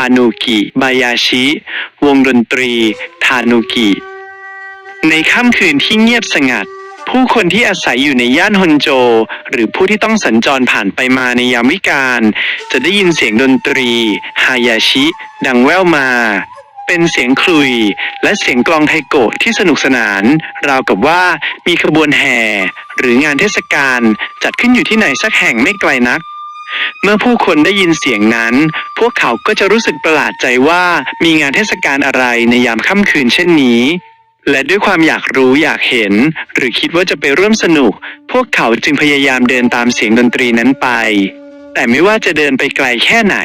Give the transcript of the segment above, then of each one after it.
านูกิบายาชิ วงดนตรี ทานูกิ ในค่ำคืนที่เงียบสงัด ผู้คนที่อาศัยอยู่ในย่านฮอนโจ หรือผู้ที่ต้องสัญจรผ่านไปมาในยามวิกาลจะได้ยินเสียงดนตรี ฮายาชิ ดังแว่วมา เป็นเสียงคลุย และเสียงกลองไทโกะที่สนุกสนาน ราวกับว่ามีขบวนแห่ หรืองานเทศกาลจัดขึ้นอยู่ที่ไหนสักแห่งไม่ไกลนัก เมื่อผู้คนได้ยินเสียงนั้น พวกเขาก็จะรู้สึกประหลาดใจว่ามีงานเทศกาลอะไรในยามค่ำคืนเช่นนี้ และด้วยความอยากรู้อยากเห็น หรือคิดว่าจะไปร่วมสนุก พวกเขาจึงพยายามเดินตามเสียงดนตรีนั้นไป แต่ไม่ว่าจะเดินไปไกลแค่ไหน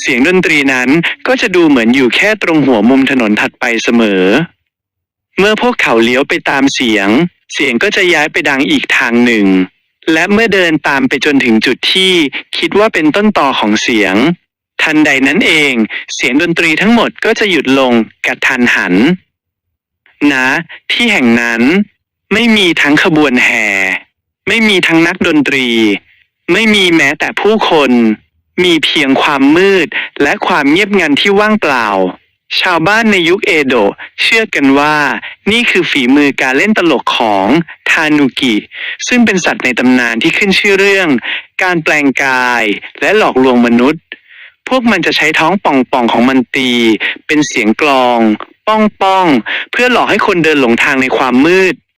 เสียงดนตรีนั้นก็จะดูเหมือนอยู่แค่ตรงหัวมุมถนนถัดไปเสมอ เมื่อพวกเขาเลี้ยวไปตามเสียง เสียงก็จะย้ายไปดังอีกทางหนึ่ง และเมื่อเดินตามไปจนถึงจุดที่คิดว่าเป็นต้นต่อของเสียง ทันใดนั้นเอง เสียงดนตรีทั้งหมดก็จะหยุดลงกระทันหันณที่แห่งนั้น ไม่มีทั้งขบวนแห่ ไม่มีทั้งนักดนตรี ไม่มีแม้แต่ผู้คน มีเพียงความมืดและความเงียบงันที่ว่างเปล่า ชาวบ้านในยุคเอโดะเชื่อกันว่า นี่คือฝีมือการเล่นตลกของทานุกิ ซึ่งเป็นสัตว์ในตำนานที่ขึ้นชื่อเรื่อง การแปลงกายและหลอกลวงมนุษย์ พวกมันจะใช้ท้องป่องๆของมันตี เป็นเสียงกลอง ป้องป้องๆเพื่อหลอกให้คนเดินหลงทางในความมืด